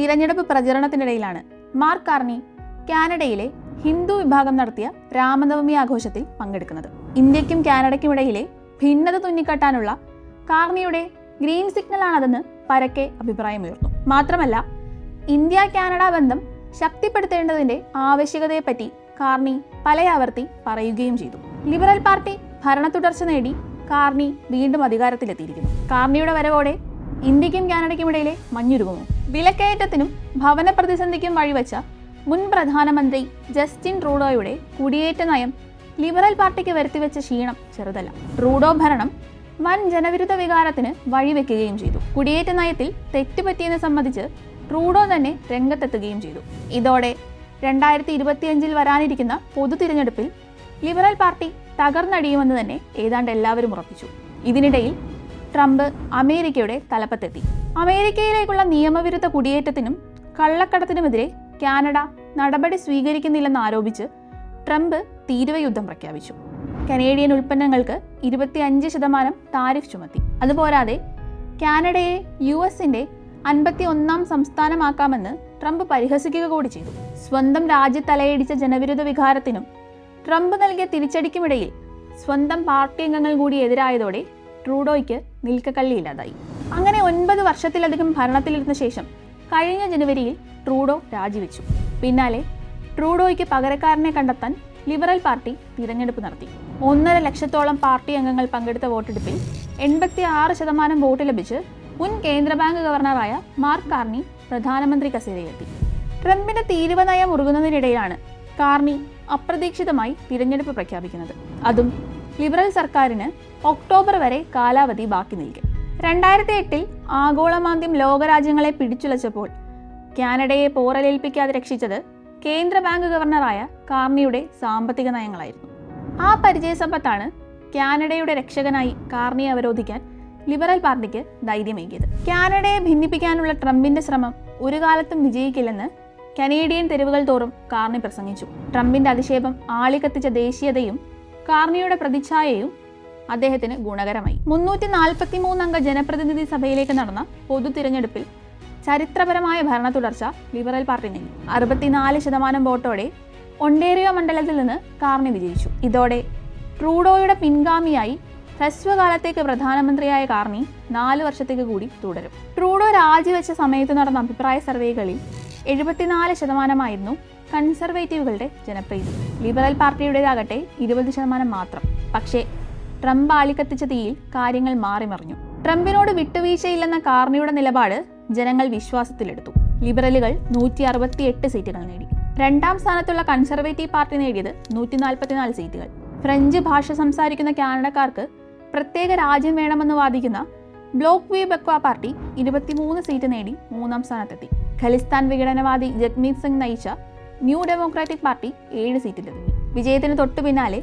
തിരഞ്ഞെടുപ്പ് പ്രചരണത്തിനിടയിലാണ്. Mark Carney കാനഡയിലെ ഹിന്ദു വിഭാഗം നടത്തിയ രാമനവമി ആഘോഷത്തിൽ പങ്കെടുക്കുന്നത്. ഇന്ത്യക്കും കാനഡയ്ക്കും ഇടയിലെ ഭിന്നത തുന്നിക്കാട്ടാനുള്ള കാർണിയുടെ ഗ്രീൻ സിഗ്നൽ ആണതെന്ന് പരക്കെ അഭിപ്രായമുയർന്നു. മാത്രമല്ല ഇന്ത്യ കാനഡ ബന്ധം ശക്തിപ്പെടുത്തേണ്ടതിന്റെ ആവശ്യകതയെപ്പറ്റി കാർണി പലയാവർത്തി പറയുകയും ചെയ്തു. ലിബറൽ പാർട്ടി ഭരണ തുടർച്ച നേടി കാർണി വീണ്ടും അധികാരത്തിലെത്തിയിരിക്കുന്നു. കാർണിയുടെ വരവോടെ ഇന്ത്യക്കും കാനഡയ്ക്കും ഇടയിലെ മഞ്ഞുരുകുമോ വിലക്കയറ്റത്തിനും ഭവന പ്രതിസന്ധിക്കും വഴിവെച്ച മുൻ പ്രധാനമന്ത്രി ജസ്റ്റിൻ ട്രൂഡോയുടെ കുടിയേറ്റ നയം ലിബറൽ പാർട്ടിക്ക് വരുത്തിവെച്ച ക്ഷീണം ചെറുതല്ല. ട്രൂഡോ ഭരണം വൻ ജനവിരുദ്ധ വികാരത്തിന് വഴിവെക്കുകയും ചെയ്തു. കുടിയേറ്റ നയത്തിൽ തെറ്റുപറ്റിയെന്ന് സംബന്ധിച്ച് ട്രൂഡോ തന്നെ രംഗത്തെത്തുകയും ചെയ്തു. ഇതോടെ രണ്ടായിരത്തി ഇരുപത്തിയഞ്ചിൽ വരാനിരിക്കുന്ന പൊതു തിരഞ്ഞെടുപ്പിൽ ലിബറൽ പാർട്ടി തകർന്നടിയുമെന്ന് തന്നെ ഏതാണ്ട് എല്ലാവരും ഉറപ്പിച്ചു. ഇതിനിടയിൽ ട്രംപ് അമേരിക്കയുടെ തലപ്പത്തെത്തി. അമേരിക്കയിലേക്കുള്ള നിയമവിരുദ്ധ കുടിയേറ്റത്തിനും കള്ളക്കടത്തിനുമെതിരെ കാനഡ നടപടി സ്വീകരിക്കുന്നില്ലെന്ന് ആരോപിച്ച് ട്രംപ് തീരുവയുദ്ധം പ്രഖ്യാപിച്ചു. കനേഡിയൻ ഉൽപ്പന്നങ്ങൾക്ക് ഇരുപത്തിയഞ്ച് ശതമാനം താരിഫ് ചുമത്തി. അതുപോരാതെ കാനഡയെ യു എസിന്റെ അൻപത്തി ഒന്നാം സംസ്ഥാനമാക്കാമെന്ന് ട്രംപ് പരിഹസിക്കുക കൂടി ചെയ്തു. സ്വന്തം രാജ്യത്തലയടിച്ച ജനവിരുദ്ധ വികാരത്തിനും ട്രംപ് നൽകിയ തിരിച്ചടിക്കുമിടയിൽ സ്വന്തം പാർട്ടി അംഗങ്ങൾ കൂടി എതിരായതോടെ ട്രൂഡോയ്ക്ക് നിൽക്കക്കള്ളിയില്ലാതായി അങ്ങനെ ഒൻപത് വർഷത്തിലധികം ഭരണത്തിലിരുന്ന ശേഷം കഴിഞ്ഞ ജനുവരിയിൽ ട്രൂഡോ രാജിവെച്ചു. പിന്നാലെ ട്രൂഡോയ്ക്ക് പകരക്കാരനെ കണ്ടെത്താൻ ലിബറൽ പാർട്ടി തിരഞ്ഞെടുപ്പ് നടത്തി. ഒന്നര ലക്ഷത്തോളം പാർട്ടി അംഗങ്ങൾ പങ്കെടുത്ത വോട്ടെടുപ്പിൽ എൺപത്തി ആറ് ശതമാനം വോട്ട് ലഭിച്ച് മുൻ കേന്ദ്ര ബാങ്ക് ഗവർണറായ മാർക്ക് കാർണി പ്രധാനമന്ത്രി കസേരയിലെത്തി ട്രംപിന്റെ തീരുവ നയം കാർണി അപ്രതീക്ഷിതമായി തിരഞ്ഞെടുപ്പ് പ്രഖ്യാപിക്കുന്നത്. അതും ലിബറൽ സർക്കാരിന് ഒക്ടോബർ വരെ കാലാവധി ബാക്കി നിൽക്കും. രണ്ടായിരത്തി എട്ടിൽ ആഗോളമാന്ദ്യം ലോകരാജ്യങ്ങളെ പിടിച്ചുലച്ചപ്പോൾ കാനഡയെ പോറലേൽപ്പിക്കാതെ രക്ഷിച്ചത് കേന്ദ്ര ബാങ്ക് ഗവർണറായ കാർണിയുടെ സാമ്പത്തിക നയങ്ങളായിരുന്നു. ആ പരിചയസമ്പത്താണ് കാനഡയുടെ രക്ഷകനായി കാർണിയെ അവരോധിക്കാൻ ലിബറൽ പാർട്ടിക്ക് ധൈര്യമേകിയത്. കാനഡയെ ഭിന്നിപ്പിക്കാനുള്ള ട്രംപിന്റെ ശ്രമം ഒരു കാലത്തും വിജയിക്കില്ലെന്ന് കനേഡിയൻ തെരുവുകൾ തോറും കാർണി പ്രസംഗിച്ചു. ട്രംപിന്റെ അധിക്ഷേപം ആളിക്കത്തിച്ച ദേശീയതയും കാർണിയുടെ പ്രതിച്ഛായയും അദ്ദേഹത്തിന് ഗുണകരമായി. മുന്നൂറ്റി നാൽപ്പത്തി മൂന്നംഗ ജനപ്രതിനിധി സഭയിലേക്ക് നടന്ന പൊതു തിരഞ്ഞെടുപ്പിൽ ചരിത്രപരമായ ഭരണ തുടർച്ച ലിബറൽ പാർട്ടി നേടി അറുപത്തിനാല് ശതമാനം വോട്ടോടെ ഒണ്ടേറിയോ മണ്ഡലത്തിൽ നിന്ന് കാർണി വിജയിച്ചു. ഇതോടെ ട്രൂഡോയുടെ പിൻഗാമിയായി ഹ്രസ്വകാലത്തേക്ക് പ്രധാനമന്ത്രിയായ കാർണി നാല് വർഷത്തേക്ക് കൂടി തുടരും. ട്രൂഡോ രാജിവെച്ച സമയത്ത് നടന്ന അഭിപ്രായ സർവേകളിൽ എഴുപത്തിനാല് ശതമാനമായിരുന്നു കൺസർവേറ്റീവുകളുടെ ജനപ്രീതി. ലിബറൽ പാർട്ടിയുടേതാകട്ടെ ഇരുപത് ശതമാനം മാത്രം. പക്ഷേ ട്രംപ് ആളിക്കത്തിച്ച തീയിൽ കാര്യങ്ങൾ മാറിമറിഞ്ഞു. ട്രംപിനോട് വിട്ടുവീഴ്ചയില്ലെന്ന കാർണിയുടെ നിലപാട് ജനങ്ങൾ വിശ്വാസത്തിലെടുത്തു. ലിബറലുകൾ നൂറ്റി അറുപത്തിയെട്ട് സീറ്റുകൾ നേടി. രണ്ടാം സ്ഥാനത്തുള്ള കൺസർവേറ്റീവ് പാർട്ടി നേടിയത് നൂറ്റി നാൽപ്പത്തിനാല് സീറ്റുകൾ. ഫ്രഞ്ച് ഭാഷ സംസാരിക്കുന്ന കാനഡക്കാർക്ക് പ്രത്യേക രാജ്യം വേണമെന്ന് വാദിക്കുന്ന ബ്ലോക്ക് വി ബക്വ പാർട്ടി ഇരുപത്തിമൂന്ന് സീറ്റ് നേടി മൂന്നാം സ്ഥാനത്തെത്തി. ഖലിസ്ഥാൻ വിഘടനവാദി ജഗ്മീത് സിംഗ് നയിച്ച ന്യൂ ഡെമോക്രാറ്റിക് പാർട്ടി ഏഴ് സീറ്റിലെത്തി. വിജയത്തിന് തൊട്ടു പിന്നാലെ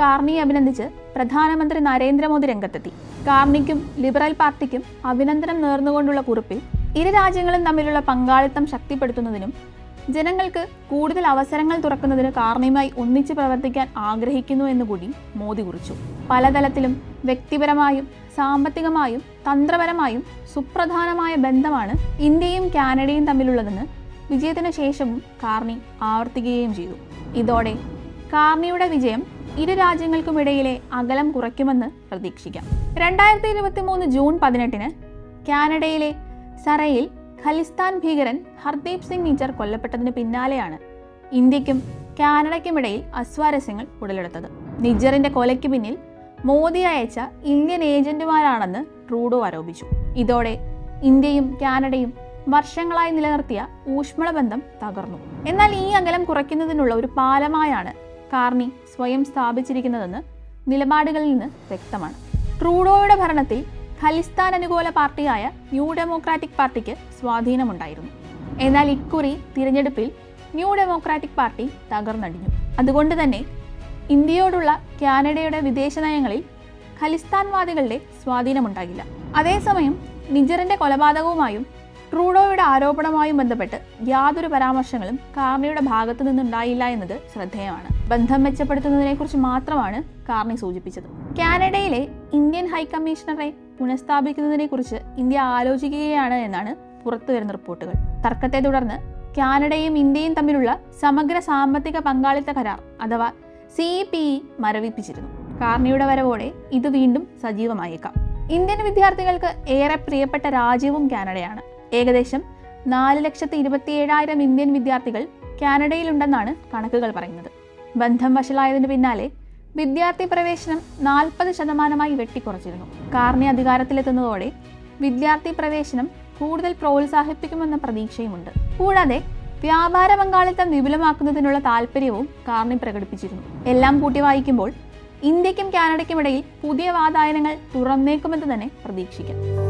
കാർണിയെ അഭിനന്ദിച്ച് പ്രധാനമന്ത്രി നരേന്ദ്രമോദി രംഗത്തെത്തി. കാർണിക്കും ലിബറൽ പാർട്ടിക്കും അഭിനന്ദനം നേർന്നുകൊണ്ടുള്ള കുറിപ്പിൽ ഇരു രാജ്യങ്ങളും തമ്മിലുള്ള പങ്കാളിത്തം ശക്തിപ്പെടുത്തുന്നതിനും ജനങ്ങൾക്ക് കൂടുതൽ അവസരങ്ങൾ തുറക്കുന്നതിന് കാർണിയുമായി ഒന്നിച്ച് പ്രവർത്തിക്കാൻ ആഗ്രഹിക്കുന്നു എന്നുകൂടി മോദി കുറിച്ചു. പലതലത്തിലും വ്യക്തിപരമായും സാമ്പത്തികമായും തന്ത്രപരമായും സുപ്രധാനമായ ബന്ധമാണ് ഇന്ത്യയും കാനഡയും തമ്മിലുള്ളതെന്ന് വിജയത്തിന് ശേഷവും കാർണി ആവർത്തിക്കുകയും ചെയ്തു. ഇതോടെ കാർണിയുടെ വിജയം ഇരു രാജ്യങ്ങൾക്കുമിടയിലെ അകലം കുറയ്ക്കുമെന്ന് പ്രതീക്ഷിക്കാം. രണ്ടായിരത്തി ഇരുപത്തി മൂന്ന് ജൂൺ പതിനെട്ടിന് കാനഡയിലെ സറയിൽ ഖലിസ്ഥാൻ ഭീകരൻ ഹർദീപ് സിംഗ് നിജർ കൊല്ലപ്പെട്ടതിന് പിന്നാലെയാണ് ഇന്ത്യക്കും കാനഡയ്ക്കുമിടയിൽ അസ്വാരസ്യങ്ങൾ ഉടലെടുത്തത്. നിജറിന്റെ കൊലയ്ക്ക് പിന്നിൽ മോദി അയച്ച ഇന്ത്യൻ ഏജന്റുമാരാണെന്ന് ട്രൂഡോ ആരോപിച്ചു. ഇതോടെ ഇന്ത്യയും കാനഡയും വർഷങ്ങളായി നിലനിർത്തിയ ഊഷ്മള ബന്ധം തകർന്നു. എന്നാൽ ഈ അകലം കുറയ്ക്കുന്നതിനുള്ള ഒരു പാലമായാണ് കാർണി സ്വയം സ്ഥാപിച്ചിരിക്കുന്നതെന്ന് നിലപാടുകളിൽ നിന്ന് വ്യക്തമാണ്. ട്രൂഡോയുടെ ഭരണത്തിൽ ഖലിസ്ഥാൻ അനുകൂല പാർട്ടിയായ ന്യൂ ഡെമോക്രാറ്റിക് പാർട്ടിക്ക് സ്വാധീനമുണ്ടായിരുന്നു. എന്നാൽ ഇക്കുറി തിരഞ്ഞെടുപ്പിൽ ന്യൂ ഡെമോക്രാറ്റിക് പാർട്ടി തകർന്നടിഞ്ഞു. അതുകൊണ്ട് തന്നെ ഇന്ത്യയോടുള്ള കാനഡയുടെ വിദേശ നയങ്ങളിൽ ഖലിസ്ഥാൻവാദികളുടെ സ്വാധീനമുണ്ടാകില്ല. അതേസമയം നിജറിന്റെ കൊലപാതകവുമായും ട്രൂഡോയുടെ ആരോപണവുമായും ബന്ധപ്പെട്ട് യാതൊരു പരാമർശങ്ങളും കാർണിയുടെ ഭാഗത്തു നിന്നുണ്ടായില്ല എന്നത് ശ്രദ്ധേയമാണ്. ബന്ധം മെച്ചപ്പെടുത്തുന്നതിനെക്കുറിച്ച് മാത്രമാണ് കാർണി സൂചിപ്പിച്ചത്. കാനഡയിലെ ഇന്ത്യൻ ഹൈക്കമ്മീഷണറെ പുനഃസ്ഥാപിക്കുന്നതിനെക്കുറിച്ച് ഇന്ത്യ ആലോചിക്കുകയാണ് എന്നാണ് പുറത്തുവരുന്ന റിപ്പോർട്ടുകൾ. തർക്കത്തെ തുടർന്ന് കാനഡയും ഇന്ത്യയും തമ്മിലുള്ള സമഗ്ര സാമ്പത്തിക പങ്കാളിത്ത കരാർ അഥവാ സി പി ഇ മരവിപ്പിച്ചിരുന്നു. കാർണിയുടെ വരവോടെ ഇത് വീണ്ടും സജീവമായേക്കാം. ഇന്ത്യൻ വിദ്യാർത്ഥികൾക്ക് ഏറെ പ്രിയപ്പെട്ട രാജ്യവും കാനഡയാണ്. ഏകദേശം നാല് ലക്ഷത്തി ഇരുപത്തിയേഴായിരം ഇന്ത്യൻ വിദ്യാർത്ഥികൾ കാനഡയിലുണ്ടെന്നാണ് കണക്കുകൾ പറയുന്നത്. ബന്ധം വഷളായതിന് പിന്നാലെ വിദ്യാർത്ഥി പ്രവേശനം നാൽപ്പത് ശതമാനമായി വെട്ടിക്കുറച്ചിരുന്നു. കാർണി അധികാരത്തിലെത്തുന്നതോടെ വിദ്യാർത്ഥി പ്രവേശനം കൂടുതൽ പ്രോത്സാഹിപ്പിക്കുമെന്ന പ്രതീക്ഷയുമുണ്ട്. കൂടാതെ വ്യാപാര പങ്കാളിത്തം വിപുലമാക്കുന്നതിനുള്ള താല്പര്യവും കാർണി പ്രകടിപ്പിച്ചിരുന്നു. എല്ലാം കൂട്ടി വായിക്കുമ്പോൾ ഇന്ത്യക്കും കാനഡയ്ക്കുമിടയിൽ പുതിയ വാതായനങ്ങൾ തുറന്നേക്കുമെന്ന് തന്നെ പ്രതീക്ഷിക്കാം.